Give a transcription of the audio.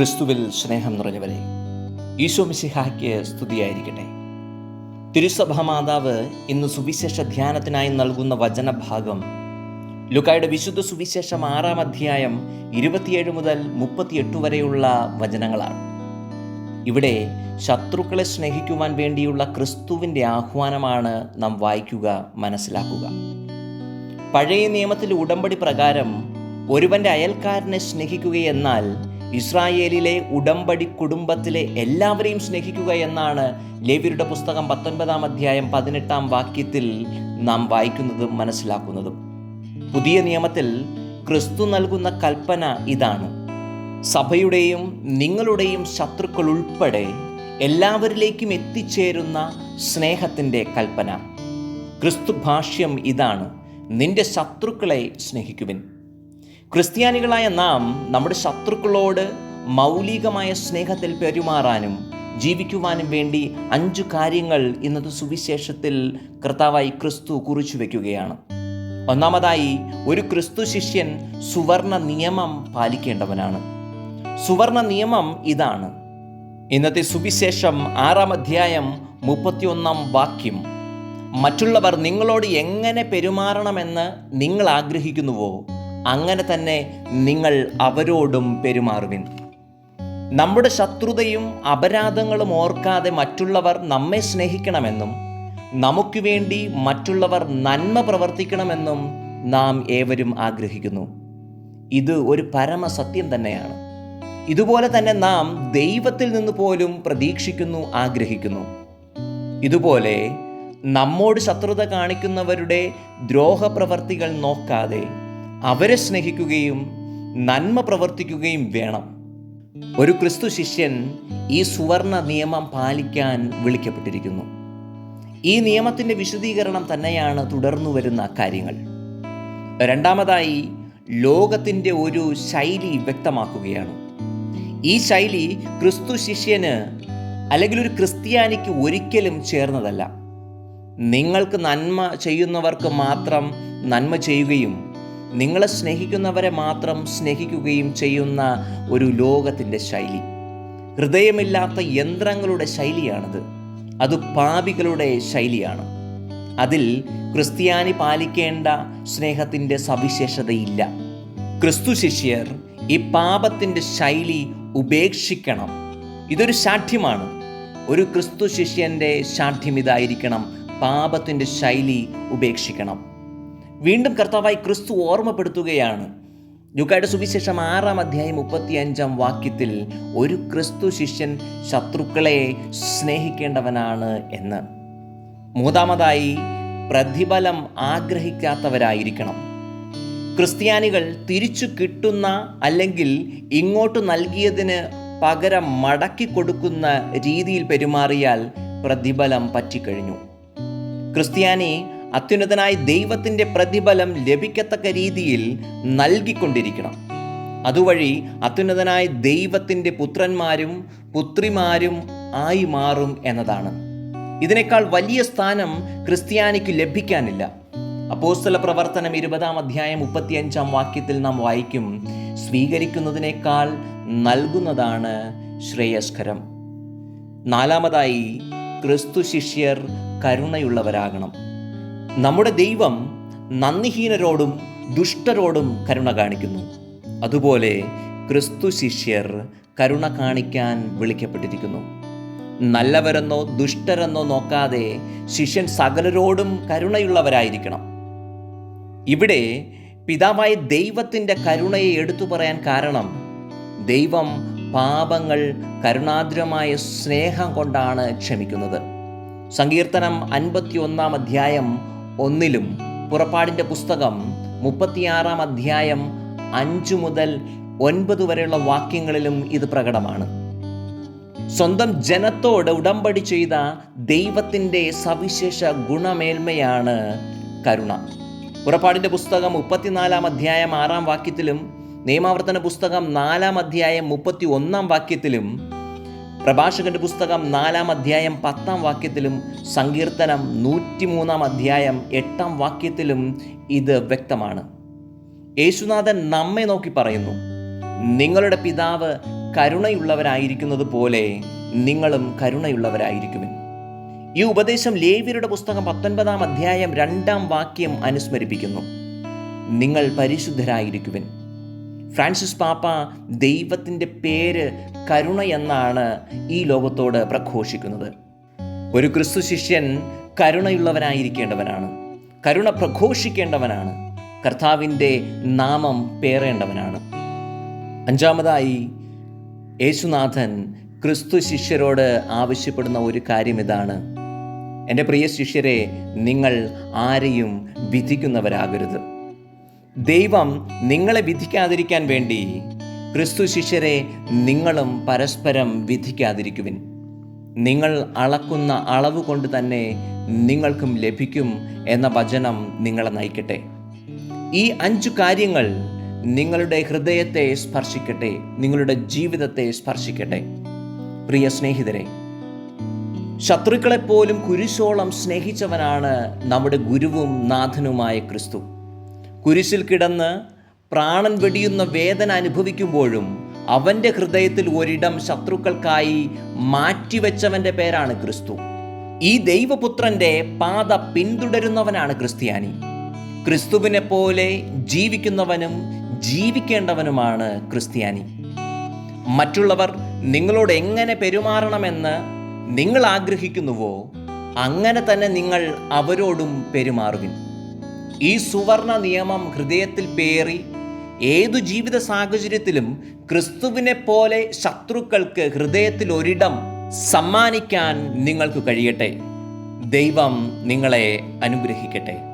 ക്രിസ്തുവിൽ സ്നേഹം നിറഞ്ഞവരെ ഈശോ മിശിഹായ്ക്ക് സ്തുതിയായിരിക്കട്ടെ. തിരുസഭ മാതാവ് ഇന്ന് സുവിശേഷ ധ്യാനത്തിനായി നൽകുന്ന വചനഭാഗം ലുക്കായുടെ വിശുദ്ധ സുവിശേഷം ആറാം അധ്യായം ഇരുപത്തിയേഴ് മുതൽ മുപ്പത്തിയെട്ട് വരെയുള്ള വചനങ്ങളാണ്. ഇവിടെ ശത്രുക്കളെ സ്നേഹിക്കുവാൻ വേണ്ടിയുള്ള ക്രിസ്തുവിന്റെ ആഹ്വാനമാണ് നാം വായിക്കുക മനസ്സിലാക്കുക. പഴയ നിയമത്തിലെ ഉടമ്പടി പ്രകാരം ഒരുവന്റെ അയൽക്കാരനെ സ്നേഹിക്കുകയെന്നാൽ ഇസ്രായേലിലെ ഉടമ്പടി കുടുംബത്തിലെ എല്ലാവരെയും സ്നേഹിക്കുക എന്നാണ് ലേവ്യരുടെ പുസ്തകം പത്തൊൻപതാം അധ്യായം പതിനെട്ടാം വാക്യത്തിൽ നാം വായിക്കുന്നതും മനസ്സിലാക്കുന്നതും. പുതിയ നിയമത്തിൽ ക്രിസ്തു നൽകുന്ന കൽപ്പന ഇതാണ്. സഭയുടെയും നിങ്ങളുടെയും ശത്രുക്കൾ ഉൾപ്പെടെ എല്ലാവരിലേക്കും എത്തിച്ചേരുന്ന സ്നേഹത്തിന്റെ കൽപ്പന. ക്രിസ്തു ഭാഷ്യം ഇതാണ്. നിന്റെ ശത്രുക്കളെ സ്നേഹിക്കുവിൻ. ക്രിസ്ത്യാനികളായ നാം നമ്മുടെ ശത്രുക്കളോട് മൗലികമായ സ്നേഹത്തിൽ പെരുമാറാനും ജീവിക്കുവാനും വേണ്ടി അഞ്ചു കാര്യങ്ങൾ ഇന്നത്തെ സുവിശേഷത്തിൽ കർത്താവായി ക്രിസ്തു കുറിച്ചു വയ്ക്കുകയാണ് ഒന്നാമതായി ഒരു ക്രിസ്തു ശിഷ്യൻ സുവർണ നിയമം പാലിക്കേണ്ടവനാണ്. സുവർണ നിയമം ഇതാണ്. ഇന്നത്തെ സുവിശേഷം ആറാം അധ്യായം മുപ്പത്തിയൊന്നാം വാക്യം. മറ്റുള്ളവർ നിങ്ങളോട് എങ്ങനെ പെരുമാറണമെന്ന് നിങ്ങൾ ആഗ്രഹിക്കുന്നുവോ? അങ്ങനെ തന്നെ നിങ്ങൾ അവരോടും പെരുമാറുവിൻ. നമ്മുടെ ശത്രുതയും അപരാധങ്ങളും ഓർക്കാതെ മറ്റുള്ളവർ നമ്മെ സ്നേഹിക്കണമെന്നും നമുക്ക് വേണ്ടി മറ്റുള്ളവർ നന്മ പ്രവർത്തിക്കണമെന്നും നാം ഏവരും ആഗ്രഹിക്കുന്നു. ഇത് ഒരു പരമസത്യം തന്നെയാണ്. ഇതുപോലെ തന്നെ നാം ദൈവത്തിൽ നിന്ന് പോലും പ്രതീക്ഷിക്കുന്നു ആഗ്രഹിക്കുന്നു. ഇതുപോലെ നമ്മോട് ശത്രുത കാണിക്കുന്നവരുടെ ദ്രോഹപ്രവർത്തികൾ നോക്കാതെ അവരെ സ്നേഹിക്കുകയും നന്മ പ്രവർത്തിക്കുകയും വേണം. ഒരു ക്രിസ്തു ശിഷ്യൻ ഈ സുവർണ നിയമം പാലിക്കാൻ വിളിക്കപ്പെട്ടിരിക്കുന്നു. ഈ നിയമത്തിന്റെ വിശദീകരണം തന്നെയാണ് തുടർന്നു വരുന്ന കാര്യങ്ങൾ. രണ്ടാമതായി ലോകത്തിന്റെ ഒരു ശൈലി വ്യക്തമാക്കുകയാണ്. ഈ ശൈലി ക്രിസ്തു ശിഷ്യന് അല്ലെങ്കിൽ ഒരു ക്രിസ്ത്യാനിക്ക് ഒരിക്കലും ചേർന്നതല്ല. നിങ്ങൾക്ക് നന്മ ചെയ്യുന്നവർക്ക് മാത്രം നന്മ ചെയ്യുകയും നിങ്ങളെ സ്നേഹിക്കുന്നവരെ മാത്രം സ്നേഹിക്കുകയും ചെയ്യുന്ന ഒരു ലോകത്തിന്റെ ശൈലി. ഹൃദയമില്ലാത്ത യന്ത്രങ്ങളുടെ ശൈലിയാണത്. അത് പാപികളുടെ ശൈലിയാണ്. അതിൽ ക്രിസ്ത്യാനി പാലിക്കേണ്ട സ്നേഹത്തിന്റെ സവിശേഷതയില്ല. ക്രിസ്തു ശിഷ്യർ ഈ പാപത്തിന്റെ ശൈലി ഉപേക്ഷിക്കണം. ഇതൊരു ശാഠ്യമാണ്. ഒരു ക്രിസ്തു ശിഷ്യന്റെ ശാഠ്യം ഇതായിരിക്കണം. പാപത്തിന്റെ ശൈലി ഉപേക്ഷിക്കണം. വീണ്ടും കർത്താവായി ക്രിസ്തു ഓർമ്മപ്പെടുത്തുകയാണ്. ലുക്കായുടെ സുവിശേഷം ആറാം അധ്യായം മുപ്പത്തി അഞ്ചാം വാക്യത്തിൽ ഒരു ക്രിസ്തു ശിഷ്യൻ ശത്രുക്കളെ സ്നേഹിക്കേണ്ടവനാണ് എന്ന്. മൂന്നാമതായി പ്രതിഫലം ആഗ്രഹിക്കാത്തവരായിരിക്കണം. ക്രിസ്ത്യാനികൾ തിരിച്ചു കിട്ടുന്ന അല്ലെങ്കിൽ ഇങ്ങോട്ട് നൽകിയതിന് പകരം മടക്കി കൊടുക്കുന്ന രീതിയിൽ പെരുമാറിയാൽ പ്രതിഫലം പറ്റിക്കഴിഞ്ഞു. ക്രിസ്ത്യാനി അത്യുന്നതനായ ദൈവത്തിന്റെ പ്രതിഫലം ലഭിക്കത്തക്ക രീതിയിൽ നൽകിക്കൊണ്ടിരിക്കണം. അതുവഴി അത്യുന്നതനായ ദൈവത്തിന്റെ പുത്രന്മാരും പുത്രിമാരും ആയി മാറും എന്നതാണ്. ഇതിനേക്കാൾ വലിയ സ്ഥാനം ക്രിസ്ത്യാനിക്ക് ലഭിക്കാനില്ല. അപ്പോസ്തല പ്രവർത്തനം ഇരുപതാം അധ്യായം മുപ്പത്തിയഞ്ചാം വാക്യത്തിൽ നാം വായിക്കും സ്വീകരിക്കുന്നതിനേക്കാൾ നൽകുന്നതാണ് ശ്രേയസ്കരം. നാലാമതായി ക്രിസ്തു ശിഷ്യർ കരുണയുള്ളവരാകണം. നമ്മുടെ ദൈവം നന്ദിഹീനരോടും ദുഷ്ടരോടും കരുണ കാണിക്കുന്നു. അതുപോലെ ക്രിസ്തു ശിഷ്യർ കരുണ കാണിക്കാൻ വിളിക്കപ്പെട്ടിരിക്കുന്നു. നല്ലവരെന്നോ ദുഷ്ടരെന്നോ നോക്കാതെ ശിഷ്യൻ സകലരോടും കരുണയുള്ളവരായിരിക്കണം. ഇവിടെ പിതാവായ ദൈവത്തിന്റെ കരുണയെ എടുത്തു പറയാൻ കാരണം ദൈവം പാപങ്ങൾ കരുണാദ്രമായ സ്നേഹം കൊണ്ടാണ് ക്ഷമിക്കുന്നത്. സങ്കീർത്തനം അൻപത്തി ഒന്നാം അധ്യായം ഒന്നിലും പുറപ്പാടിന്റെ പുസ്തകം മുപ്പത്തിയാറാം അധ്യായം അഞ്ചു മുതൽ ഒൻപത് വരെയുള്ള വാക്യങ്ങളിലും ഇത് പ്രകടമാണ്. സ്വന്തം ജനത്തോട് ഉടമ്പടി ചെയ്ത ദൈവത്തിന്റെ സവിശേഷ ഗുണമേന്മയാണ് കരുണ. പുറപ്പാടിന്റെ പുസ്തകം മുപ്പത്തിനാലാം അധ്യായം ആറാം വാക്യത്തിലും നിയമാവർത്തന പുസ്തകം നാലാം അധ്യായം മുപ്പത്തി ഒന്നാം വാക്യത്തിലും പ്രഭാഷകന്റെ പുസ്തകം നാലാം അധ്യായം പത്താം വാക്യത്തിലും സങ്കീർത്തനം നൂറ്റിമൂന്നാം അധ്യായം എട്ടാം വാക്യത്തിലും ഇത് വ്യക്തമാണ്. യേശുനാഥൻ നമ്മെ നോക്കി പറയുന്നു നിങ്ങളുടെ പിതാവ് കരുണയുള്ളവരായിരിക്കുന്നത് പോലെ നിങ്ങളും കരുണയുള്ളവരായിരിക്കുവിൻ. ഈ ഉപദേശം ലേവ്യരുടെ പുസ്തകം പത്തൊൻപതാം അധ്യായം രണ്ടാം വാക്യം അനുസ്മരിപ്പിക്കുന്നു നിങ്ങൾ പരിശുദ്ധരായിരിക്കുവിൻ. ഫ്രാൻസിസ് പാപ്പ ദൈവത്തിന്റെ പേര് കരുണ എന്നാണ് ഈ ലോകത്തോട് പ്രഘോഷിക്കുന്നത്. ഒരു ക്രിസ്തു ശിഷ്യൻ കരുണയുള്ളവനായിരിക്കേണ്ടവനാണ്. കരുണ പ്രഘോഷിക്കേണ്ടവനാണ്. കർത്താവിന്റെ നാമം പേറേണ്ടവനാണ്. അഞ്ചാമതായി യേശുനാഥൻ ക്രിസ്തു ശിഷ്യരോട് ആവശ്യപ്പെടുന്ന ഒരു കാര്യം ഇതാണ്. എന്റെ പ്രിയ ശിഷ്യരെ നിങ്ങൾ ആരെയും വിധിക്കുന്നവരാകരുത്. ദൈവം നിങ്ങളെ വിധിക്കാതിരിക്കാൻ വേണ്ടി ക്രിസ്തു ശിഷ്യരെ നിങ്ങളും പരസ്പരം വിധിക്കാതിരിക്കുവിൻ. നിങ്ങൾ അളക്കുന്ന അളവ് കൊണ്ട് തന്നെ നിങ്ങൾക്കും ലഭിക്കും എന്ന വചനം നിങ്ങളെ നയിക്കട്ടെ. ഈ അഞ്ചു കാര്യങ്ങൾ നിങ്ങളുടെ ഹൃദയത്തെ സ്പർശിക്കട്ടെ നിങ്ങളുടെ ജീവിതത്തെ സ്പർശിക്കട്ടെ. പ്രിയ സ്നേഹിതരെ ശത്രുക്കളെപ്പോലും കുരിശോളം സ്നേഹിച്ചവനാണ് നമ്മുടെ ഗുരുവും നാഥനുമായ ക്രിസ്തു. കുരിശിൽ കിടന്ന് പ്രാണൻ വെടിയുന്ന വേദന അനുഭവിക്കുമ്പോഴും അവന്റെ ഹൃദയത്തിൽ ഒരിടം ശത്രുക്കൾക്കായി മാറ്റിവെച്ചവന്റെ പേരാണ് ക്രിസ്തു. ഈ ദൈവപുത്രന്റെ പാത പിന്തുടരുന്നവനാണ് ക്രിസ്ത്യാനി. ക്രിസ്തുവിനെ പോലെ ജീവിക്കുന്നവനും ജീവിക്കേണ്ടവനുമാണ് ക്രിസ്ത്യാനി. മറ്റുള്ളവർ നിങ്ങളോട് എങ്ങനെ പെരുമാറണമെന്ന് നിങ്ങൾ ആഗ്രഹിക്കുന്നുവോ അങ്ങനെ തന്നെ നിങ്ങൾ അവരോടും പെരുമാറുവിൻ. ഈ സുവർണ നിയമം ഹൃദയത്തിൽ പേറി ഏതു ജീവിത സാഹചര്യത്തിലും ക്രിസ്തുവിനെ പോലെ ശത്രുക്കൾക്ക് ഹൃദയത്തിൽ ഒരിടം സമ്മാനിക്കാൻ നിങ്ങൾക്ക് കഴിയട്ടെ. ദൈവം നിങ്ങളെ അനുഗ്രഹിക്കട്ടെ.